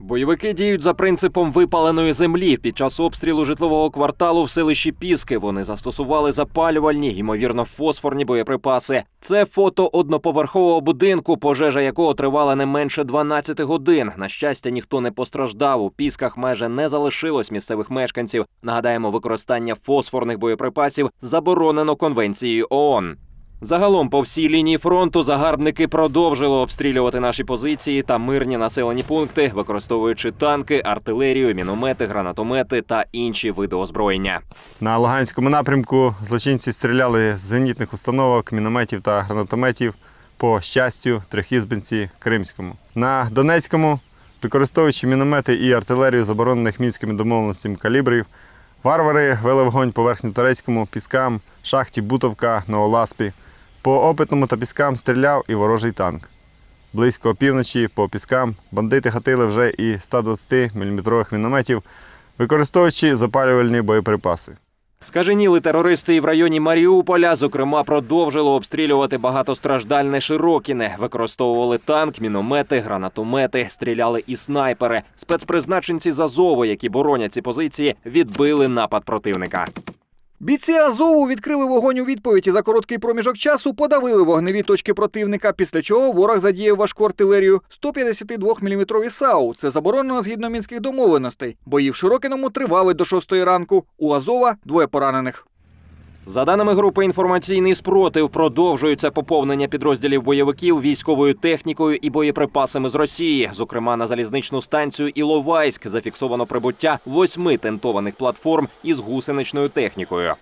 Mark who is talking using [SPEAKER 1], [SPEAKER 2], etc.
[SPEAKER 1] Бойовики діють за принципом випаленої землі. Під час обстрілу житлового кварталу в селищі Піски вони застосували запалювальні, ймовірно, фосфорні боєприпаси. Це фото одноповерхового будинку, пожежа якого тривала не менше 12 годин. На щастя, ніхто не постраждав. У пісках майже не залишилось місцевих мешканців. Нагадаємо, використання фосфорних боєприпасів заборонено конвенцією ООН. Загалом по всій лінії фронту загарбники продовжили обстрілювати наші позиції та мирні населені пункти, використовуючи танки, артилерію, міномети, гранатомети та інші види озброєння.
[SPEAKER 2] На Луганському напрямку злочинці стріляли з зенітних установок, мінометів та гранатометів по щастю, Трьохізбинці, Кримському. На Донецькому, використовуючи міномети і артилерію заборонених мінськими домовленостями калібрів, варвари вели вогонь по верхньоторецькому, піскам, шахті Бутовка, Новоласпі. По опитному та піскам стріляв і ворожий танк. Близько опівночі по піскам бандити гатили вже і 120 мм мінометів, використовуючи запалювальні боєприпаси.
[SPEAKER 1] Скаженіли терористи і в районі Маріуполя, зокрема, продовжили обстрілювати багатостраждальне Широкіне, використовували танк, міномети, гранатомети, стріляли і снайпери. Спецпризначенці з Азову, які боронять ці позиції, відбили напад противника.
[SPEAKER 3] Бійці Азову відкрили вогонь у відповідь і за короткий проміжок часу подавили вогневі точки противника, після чого ворог задіяв важку артилерію 152 мм САУ. Це заборонено згідно мінських домовленостей. Бої в Широкиному тривали до 6 ранку. У Азова двоє поранених.
[SPEAKER 1] За даними групи інформаційний спротив, продовжується поповнення підрозділів бойовиків військовою технікою і боєприпасами з Росії. Зокрема, на залізничну станцію Іловайськ зафіксовано прибуття восьми тентованих платформ із гусеничною технікою.